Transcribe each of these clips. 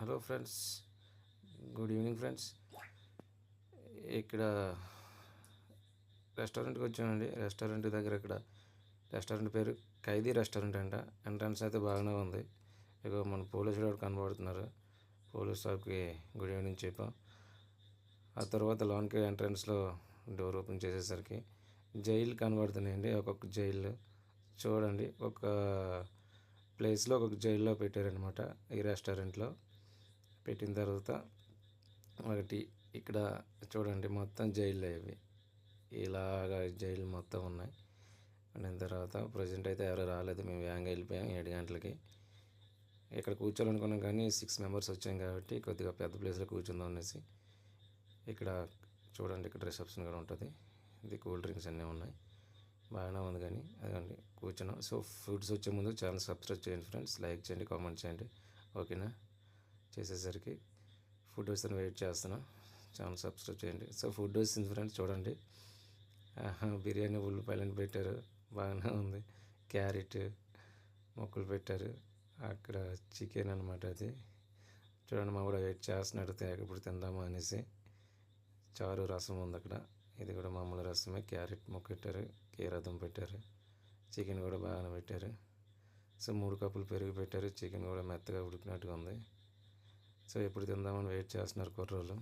Hello friends good evening friends. ఇక్కడ రెస్టారెంట్కి వచ్చామండి. రెస్టారెంట్ దగ్గర ఇక్కడ రెస్టారెంట్ పేరు ఖైదీ రెస్టారెంట్ అంట. ఎంట్రన్స్ అయితే బాగానే ఉంది. ఇక మన పోలీసులు కూడా కనబడుతున్నారు. పోలీస్ స్టాఫ్కి గుడ్ ఈవినింగ్ చెప్పాం. ఆ తర్వాత లోన్కి ఎంట్రన్స్లో డోర్ ఓపెన్ చేసేసరికి జైలు కనబడుతున్నాయండి. ఒక్కొక్క జైలు చూడండి. ఒక ప్లేస్లో ఒక్కొక్క జైల్లో పెట్టారనమాట ఈ రెస్టారెంట్లో. పెట్టిన తర్వాత ఒకటి ఇక్కడ చూడండి మొత్తం జైలు ఇవి ఇలాగా జైలు మొత్తం ఉన్నాయి. అయిన తర్వాత ప్రజెంట్ అయితే ఎవరు రాలేదు. మేము వేగంగా వెళ్ళిపోయాం ఏడు గంటలకి. ఇక్కడ కూర్చోాలనుకున్నాం కానీ సిక్స్ మెంబర్స్ వచ్చాం కాబట్టి కొద్దిగా పెద్ద ప్లేస్లో కూర్చుందాం అనేసి ఇక్కడ చూడండి ఇక్కడ రిసెప్షన్ కూడా ఉంటుంది. ఇది కూల్ డ్రింక్స్ అన్నీ ఉన్నాయి. బాగానే ఉంది కానీ అదండి కూర్చున్నాం. సో ఫుడ్స్ వచ్చే ముందు ఛానల్ సబ్స్క్రైబ్ చేయండి ఫ్రెండ్స్. లైక్ చేయండి కామెంట్ చేయండి. ఓకేనా? చేసేసరికి ఫుడ్ వస్తుంది వెయిట్ చేస్తున్నాను ఛానల్ సబ్స్క్రైబ్ చేయండి. సో ఫుడ్ వస్తుంది ఫ్రెండ్స్ చూడండి. ఆహా, బిర్యానీ ఉల్లిపాయలని పెట్టారు. బాగానే ఉంది. క్యారెట్ మొక్కలు పెట్టారు. అక్కడ చికెన్ అనమాట అది. చూడండి మా కూడా వెయిట్ చేస్తున్నాడు. ఇప్పుడు తిందామా అనేసి. చారు రసం ఉంది అక్కడ. ఇది కూడా మామూలు రసమే. క్యారెట్ మొక్క పెట్టారు. కీరదం పెట్టారు. చికెన్ కూడా బాగానే పెట్టారు. సో మూడు కప్పులు పెరుగు పెట్టారు. చికెన్ కూడా మెత్తగా ఉడికినట్టుగా ఉంది. సో ఎప్పుడు తిందామని వెయిట్ చేస్తున్నారు కుర్రోళ్ళు.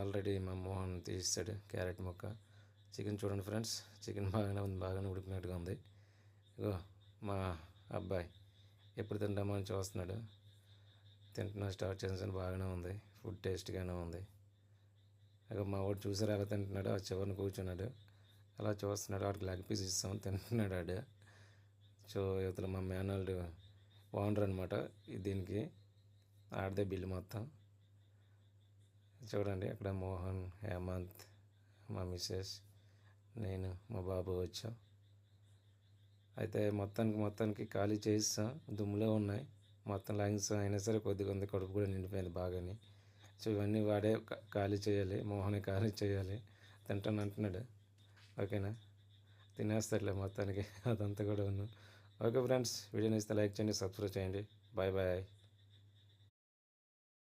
ఆల్రెడీ మా మోహన్ తీసాడు క్యారెట్ మొక్క. చికెన్ చూడండి ఫ్రెండ్స్ చికెన్ బాగానే ఉంది బాగానే ఉడికినట్టుగా ఉంది. ఇగో మా అబ్బాయి ఎప్పుడు తింటామని చూస్తున్నాడు. తింటున్నా స్టార్ట్ చేసాను బాగానే ఉంది ఫుడ్ టేస్ట్గానే ఉంది. ఇక మా వాడు చూసారు ఎలా తింటున్నాడు ఆ చివరిని కూర్చున్నాడు. అలా చూస్తున్నాడు వాడికి లెగ్ పీస్ ఇస్తాం తింటున్నాడు ఆడు సో ఇవతల మా మేనల్డ్ ఓనర్ అనమాట దీనికి. ఆడదే బిల్లు మొత్తం. చూడండి అక్కడ మోహన్ హేమంత్ మా మిస్సెస్ నేను మా బాబు వచ్చాం. అయితే మొత్తానికి మొత్తానికి ఖాళీ చేయిస్తాం దుమ్ములో ఉన్నాయి. మొత్తం లైన్స్ అయినా సరే కొద్దిగా ఉంది. కడుపు కూడా నిండిపోయింది బాగాని. సో ఇవన్నీ వాడే ఖాళీ చేయాలి. మోహన్ ఖాళీ చేయాలి. తింటాను అంటున్నాడు. ఓకేనా? తినేస్తాడులే మొత్తానికి. అదంతా కూడా ఉన్నాం. ఓకే ఫ్రెండ్స్ వీడియో నచ్చితే లైక్ చేయండి సబ్స్క్రైబ్ చేయండి. Bye bye.